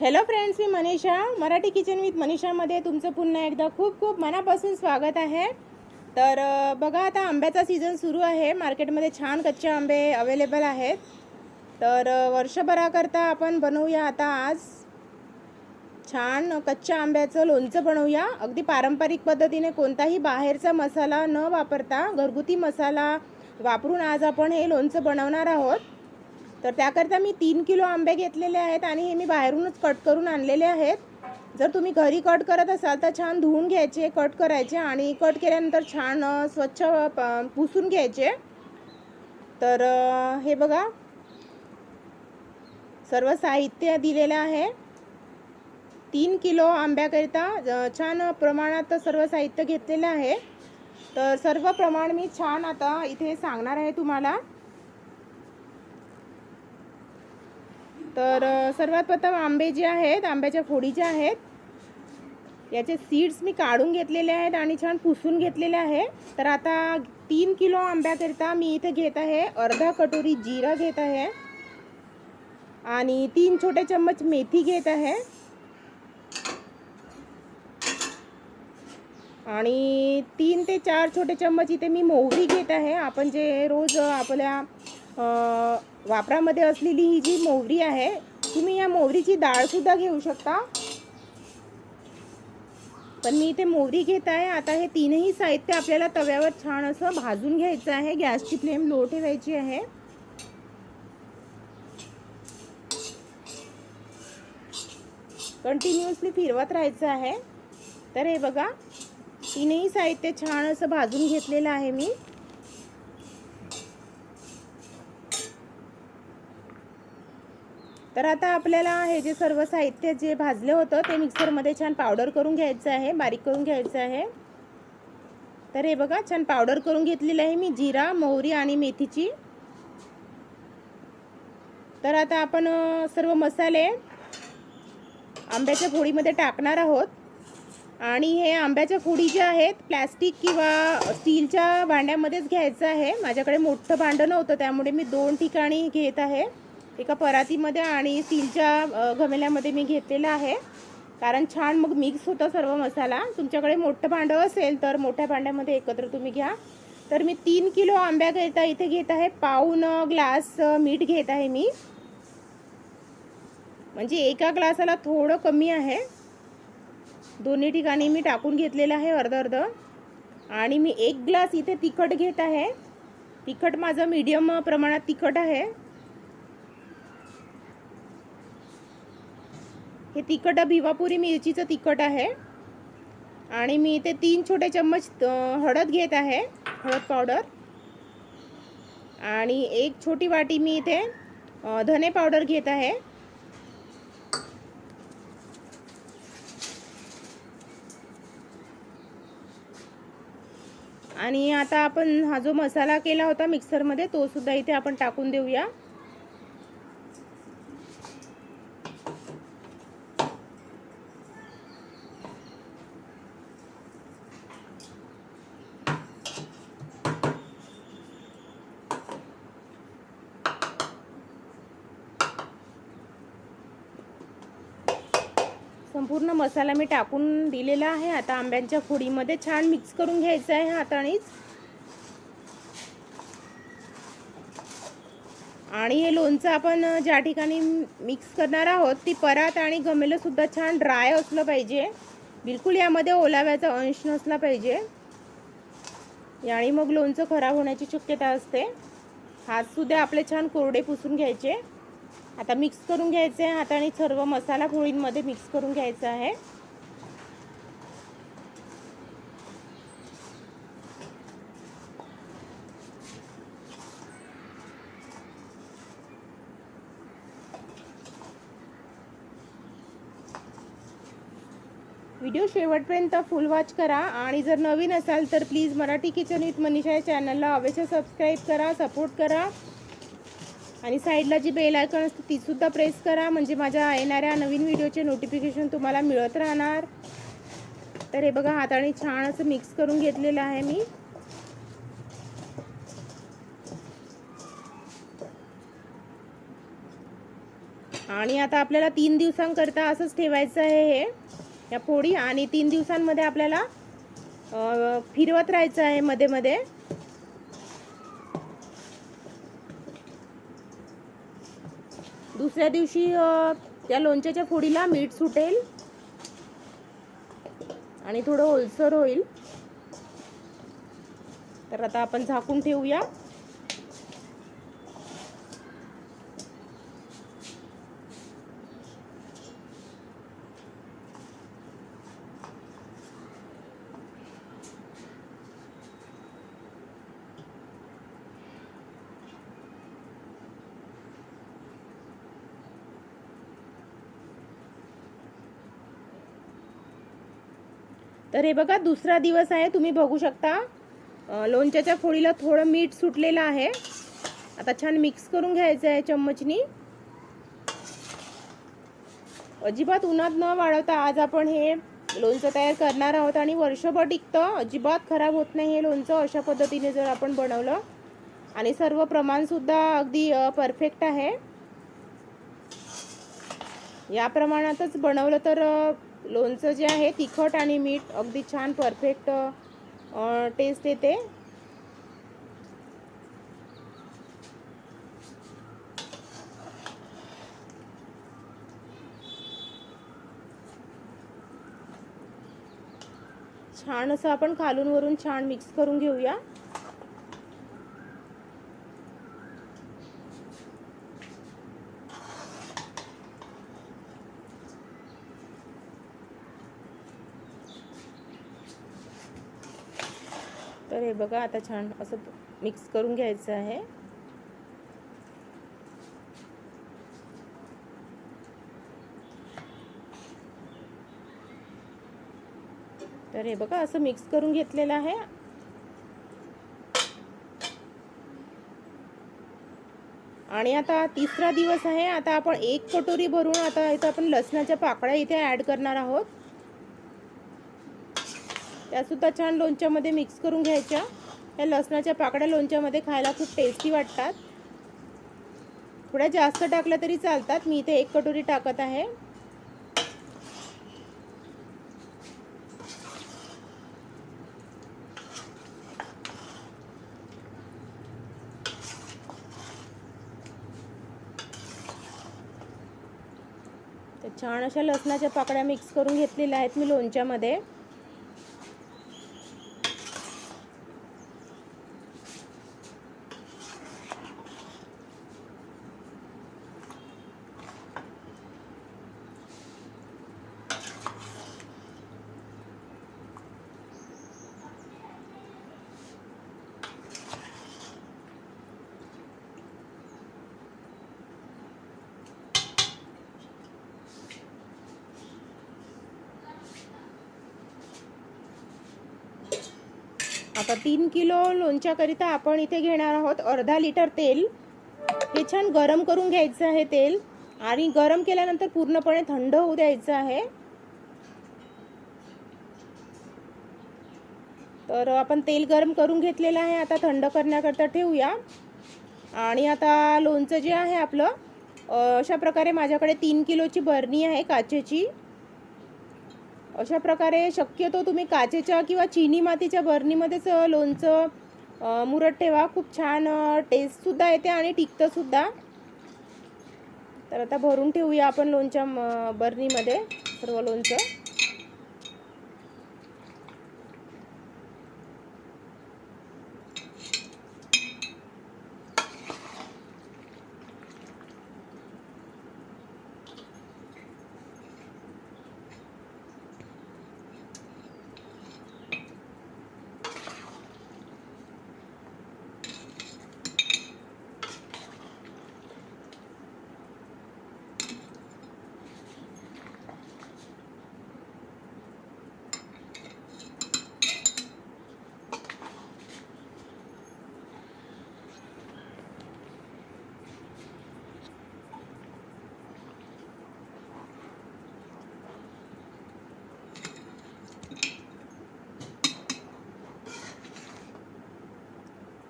Hello friends मी Manisha. Marathi kitchen with मनीषामध्ये तुमचं पुन्हा एकदा खूप खूप मनापासून स्वागत आहे. तर बघा आता आंब्याचा सीझन सुरू आहे. मार्केटमध्ये छान कच्चे आंबे अवेलेबल आहेत. तर वर्षभराकरता आपण बनवूया आता आज. छान कच्च्या आंब्याचं लोणचं बनवूया. अगदी पारंपरिक पद्धतीने कोणताही बाहेरचा मसाला न वापरता घरगुती मसाला वापरून आज आपण हे लोणचं बनवणार आहोत. तर त्याकरता मी तीन किलो आंबे घेतलेले आहेत आणि हे मी बाहेरूनच कट करून आणलेले आहेत. जर तुम्ही घरी कट करत असाल तर छान धुवून घ्यायचे कट करायचे आणि कट केल्यानंतर छान स्वच्छ प- पुसून घ्यायचे. तर हे बघा. सर्व साहित्य दिलेलं आहे. तीन किलो आंब्याकरिता छान प्रमाणात सर्व साहित्य घेतलेलं आहे. तर सर्व प्रमाण मी छान आता इथे सांगणार आहे तुम्हाला. तर सर्वात प्रथम आंबे जे आहेत आंब्याच्या फोडी ज्या आहेत याचे सीड्स मी काढून घेतलेले आहेत आणि छान पुसून घेतलेले आहे. तर आता तीन किलो आंब्याकरिता मी इथे घेत आहे अर्धा कटोरी जिरा घेत आहे आणि तीन छोटे चम्मच मेथी घेत आहे. आणि तीन ते चार छोटे चम्मच इथे मी मोहरी घेत आहे. आपण जे रोज आपल्या वापरामध्ये असलेली ही जी मोहरी आहे तुम्ही या मोहरीची डाळसुद्धा घेऊ शकता. पण मी इथे मोहरी घेत आहे. आता हे तीनही साहित्य आपल्याला तव्यावर छान असं भाजून घ्यायचं आहे. गॅसची फ्लेम लो ठेवायची आहे. कंटिन्युअसली फिरवत राहायचं आहे. तर हे बघा तीनही साहित्य छान असं भाजून घेतलेलं आहे मी. तर आता आपल्याला हे जे सर्व साहित्य जे भाजलं होतं ते मिक्सरमध्ये छान पावडर करून घ्यायचं आहे बारीक करून घ्यायचं आहे. तर हे बघा छान पावडर करून घेतलेलं आहे मी जिरा मोहरी आणि मेथीची. तर आता आपण सर्व मसाले आंब्याच्या फोडीमध्ये टाकणार आहोत. आणि हे आंब्याच्या फोडी ज्या आहेत प्लॅस्टिक किंवा स्टीलच्या भांड्यामध्येच घ्यायचं आहे. माझ्याकडे मोठं भांडं नव्हतं त्यामुळे मी दोन ठिकाणी घेत आहे. एका परातीमध्ये आणि स्टीलच्या घमेल्यामध्ये मी घेतलेलं आहे. कारण छान मग मिक्स होतं सर्व मसाला. तुमच्याकडे मोठं भांडं असेल तर मोठ्या भांड्यामध्ये एकत्र तुम्ही घ्या. तर मी तीन किलो आंब्याकरिता इथे घेत आहे. पाऊन ग्लास मीठ घेत आहे मी. म्हणजे एका ग्लासाला थोडं कमी आहे. दोन्ही ठिकाणी मी टाकून घेतलेलं आहे अर्ध अर्ध. आणि मी एक ग्लास इथे तिखट घेत आहे. तिखट माझं मीडियम प्रमाणात तिखट आहे. हे तिखट भिवापुरी मिरचीचं तिखट आहे. आणि मी इथे तीन छोटे चम्मच हळद घेत आहे हळद पावडर. आणि एक छोटी वाटी मी इथे धने पावडर घेत आहे. आणि आता आपण हा जो मसाला केला होता मिक्सरमध्ये तो सुद्धा इथे आपण टाकून देऊया. संपूर्ण मसाला मी टाकून दिलेला आहे. आता आंब्यांच्या फोडीमध्ये छान मिक्स करून घ्यायचं आहे हातानेच आणि हे लोणचं आपण ज्या ठिकाणी मिक्स करणार आहोत ती परात आणि गमेलंसुद्धा छान ड्राय असलं पाहिजे. बिलकुल यामध्ये ओलाव्याचा अंश नसला पाहिजे. आणि मग लोणचं खराब होण्याची शक्यता असते. हातसुद्धा आपले छान कोरडे पुसून घ्यायचे. आता मिक्स करून घ्यायचे आहे. हाताने सर्व मसाला पोळींमध्ये मिक्स करून घ्यायचा आहे. व्हिडिओ शेवटपर्यंत फुल वॉच करा. आणि जर नवीन असाल तर please Marathi kitchen with Manisha या चॅनलला अवश्य सबस्क्राईब करा सपोर्ट करा. आणि साईडला जी बेल आयकॉन असते तीसुद्धा प्रेस करा. म्हणजे माझ्या येणाऱ्या नवीन व्हिडिओचे नोटिफिकेशन तुम्हाला मिळत राहणार. तर हे बघा हाताने छान असं मिक्स करून घेतलेलं आहे मी. आणि आता आपल्याला तीन दिवसांकरता असंच ठेवायचं आहे हे या पोळी. आणि तीन दिवसांमध्ये आपल्याला फिरवत राहायचं आहे मध्ये मध्ये. दुसऱ्या दिवशी त्या लोणच्याच्या फोडीला मीठ सुटेल आणि थोडं ओलसर होईल. तर आता आपण झाकून ठेवूया. तर हे बघा दुसरा दिवस आहे. तुम्ही बघू शकता लोणच्याच्या फोडीला थोडं मीठ सुटलेलं आहे. आता छान मिक्स करून घ्यायचं आहे चम्मचनी. अजिबात उन्हात न वाढवता आज आपण हे लोणचं तयार करणार आहोत आणि वर्षभर टिकतं. अजिबात खराब होत नाही हे लोणचं. अशा पद्धतीने जर आपण बनवलं आणि सर्व प्रमाणसुद्धा अगदी परफेक्ट आहे. या प्रमाणातच बनवलं तर लोणचं जे आहे तिखट आणि मीठ अगदी छान परफेक्ट टेस्ट येते. छान असं आपण खालून वरून छान मिक्स करून घेऊया. तर हे बघा आता छान असं मिक्स करून घ्यायचं आहे. तर हे बघा असं मिक्स करून घेतलेलं आहे. आणि आता तिसरा दिवस आहे. आता आपण एक कटोरी भरून आता इथं आपण लसणाच्या पाकळ्या इथे ॲड करणार आहोत. त्यासुद्धा छान लोणच्यामध्ये मिक्स करून घ्यायच्या. या लसणाच्या पाकड्या लोणच्यामध्ये खायला खूप टेस्टी वाटतात. थोड्या जास्त टाकल्या तरी चालतात. मी इथे एक कटोरी टाकत आहे. छान अशा लसणाच्या पाकळ्या मिक्स करून घेतलेल्या आहेत मी लोणच्यामध्ये. आता तीन किलो लोणच्याकरिता आपण इथे घेणार आहोत अर्धा लिटर तेल. हे छान गरम करून घ्यायचं आहे तेल. आणि गरम केल्यानंतर पूर्णपणे थंड होऊ द्यायचं आहे. तर आपण तेल गरम करून घेतलेलं आहे. आता थंड करण्याकरता ठेवूया. आणि आता लोणचं जे आहे आपलं अशा प्रकारे माझ्याकडे तीन किलोची बरणी आहे काचेची. अशा प्रकारे शक्यतो तुम्ही काचेच्या किंवा चिनी मातीच्या बरणीमध्येच लोणचं अ, मुरत ठेवा. खूप छान टेस्टसुद्धा येते आणि टिकतंसुद्धा तर आता भरून ठेवूया आपण लोणच्या म, बरणीमध्ये सर्व लोणचं.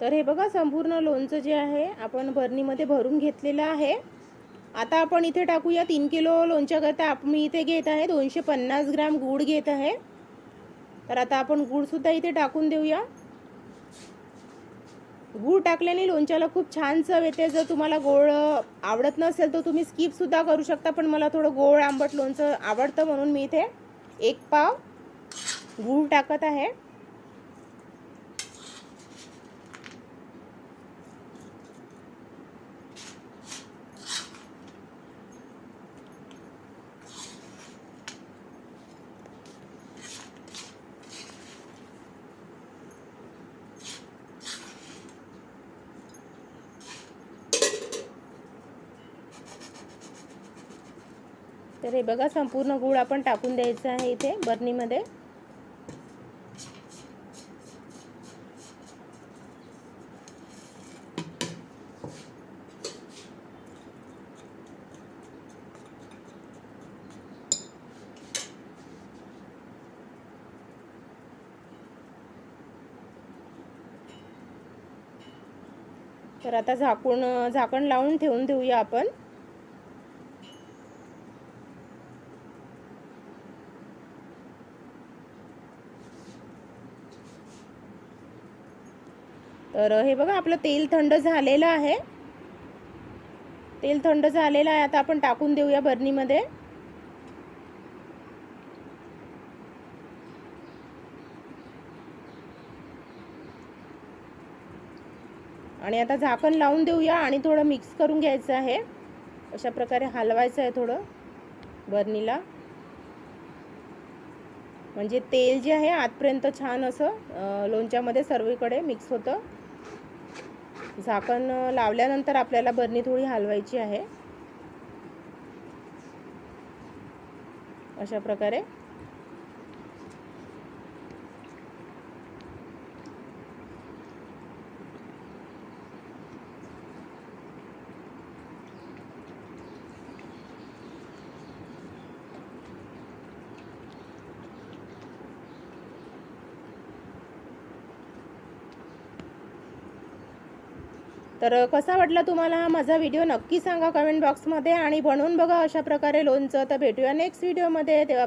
तर हे बघा संपूर्ण लोणचं जे आहे आपण भरणीमध्ये भरून घेतलेलं आहे. आता आपण इथे टाकूया तीन किलो लोणच्याकरता आप मी इथे घेत आहे दोनशे पन्नास ग्राम गूळ घेत आहे. तर आता आपण गूळसुद्धा इथे टाकून देऊया. गूळ टाकल्याने लोणच्याला खूप छान चव येते. जर तुम्हाला गोड आवडत नसेल तर तुम्ही स्किपसुद्धा करू शकता पण मला थोडं गोड आंबट लोणचं आवडतं म्हणून मी इथे एक पाव गूळ टाकत आहे. तर हे बघा संपूर्ण गूळ आपण टाकून द्यायचं आहे इथे बरणीमध्ये. तर आता झाकून झाकण लावून ठेवून देऊया आपण. तर हे बघा आपलं तेल थंड झालेलं आहे. तेल थंड झालेलं आहे. आता आपण टाकून देऊया बरणीमध्ये. आणि आता झाकण लावून देऊया आणि थोडं मिक्स करून घ्यायचं आहे. अशा प्रकारे हलवायचं आहे थोडं बरणीला. म्हणजे तेल जे आहे आतपर्यंत छान असं लोणच्यामध्ये सर्वीकडे मिक्स होतं. झाकण लावल्यानंतर आपल्याला बरणी थोडी हलवायची आहे. अशा प्रकारे. तर कसा वाटला तुम्हाला हा माझा व्हिडिओ? नक्की सांगा कमेंट बॉक्समध्ये आणि बनवून बघा अशा प्रकारे लोणचं. तर भेटूया नेक्स्ट व्हिडिओमध्ये तेव्हा